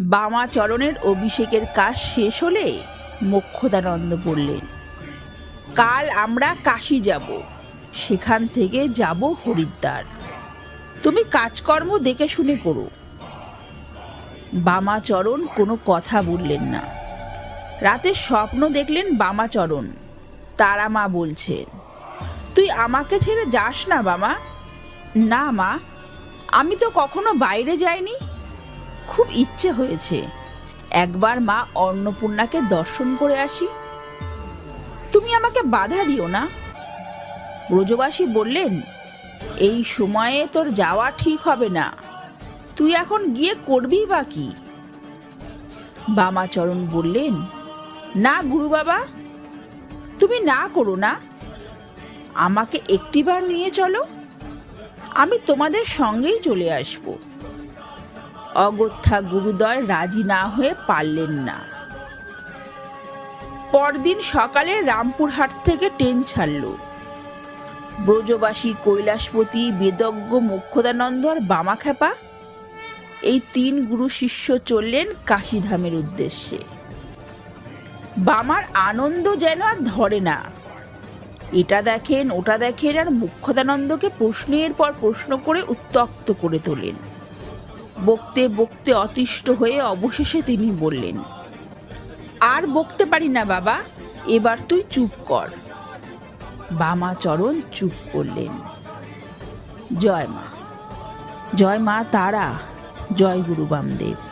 বামাচরণের অভিষেকের কাজ শেষ হলে মোক্ষদানন্দ বললেন, কাল আমরা কাশি যাব। সেখান থেকে যাব হরিদ্বার। তুমি কাজকর্ম দেখে শুনে করো বামাচরণ কোনো কথা বললেন না। রাতে স্বপ্ন দেখলেন বামাচরণ তারা মা বলছেন তুই আমাকে ছেড়ে যাস না বামা? না মা, আমি তো কখনো বাইরে যাইনি। খুব ইচ্ছে হয়েছে। একবার মা অন্নপূর্ণাকে দর্শন করে আসি। তুমি আমাকে বাধা দিও না। ব্রজবাসী বললেন, এই সময়ে তোর যাওয়া ঠিক হবে না। তুই এখন গিয়ে করবি বা কি? বামাচরণ বললেন, না গুরু বাবা, তুমি না করো না। আমাকে একটিবার নিয়ে চলো। আমি তোমাদের সঙ্গেই চলে আসব। অগত্যা গুরুদয় রাজি না হয়ে পারলেন না। পরদিন সকালে রামপুরহাট থেকে ট্রেন ছাড়ল। ব্রজবাসী কৈলাসপতি, বেদজ্ঞ মোক্ষদানন্দ আর বামাখ্যাপা, এই তিন গুরু শিষ্য চললেন কাশীধামের উদ্দেশ্যে। বামার আনন্দ যেন আর ধরে না। এটা দেখেন, ওটা দেখেন আর মুখ্যদানন্দকে প্রশ্নের পর প্রশ্ন করে উত্তক্ত করে তোলেন। বকতে বকতে অতিষ্ঠ হয়ে অবশেষে তিনি বললেন, আর বকতে পারি না বাবা, এবার তুই চুপ কর। বামাচরণ চুপ করলেন। জয় মা জয় মা তারা, জয় গুরু বামদেব।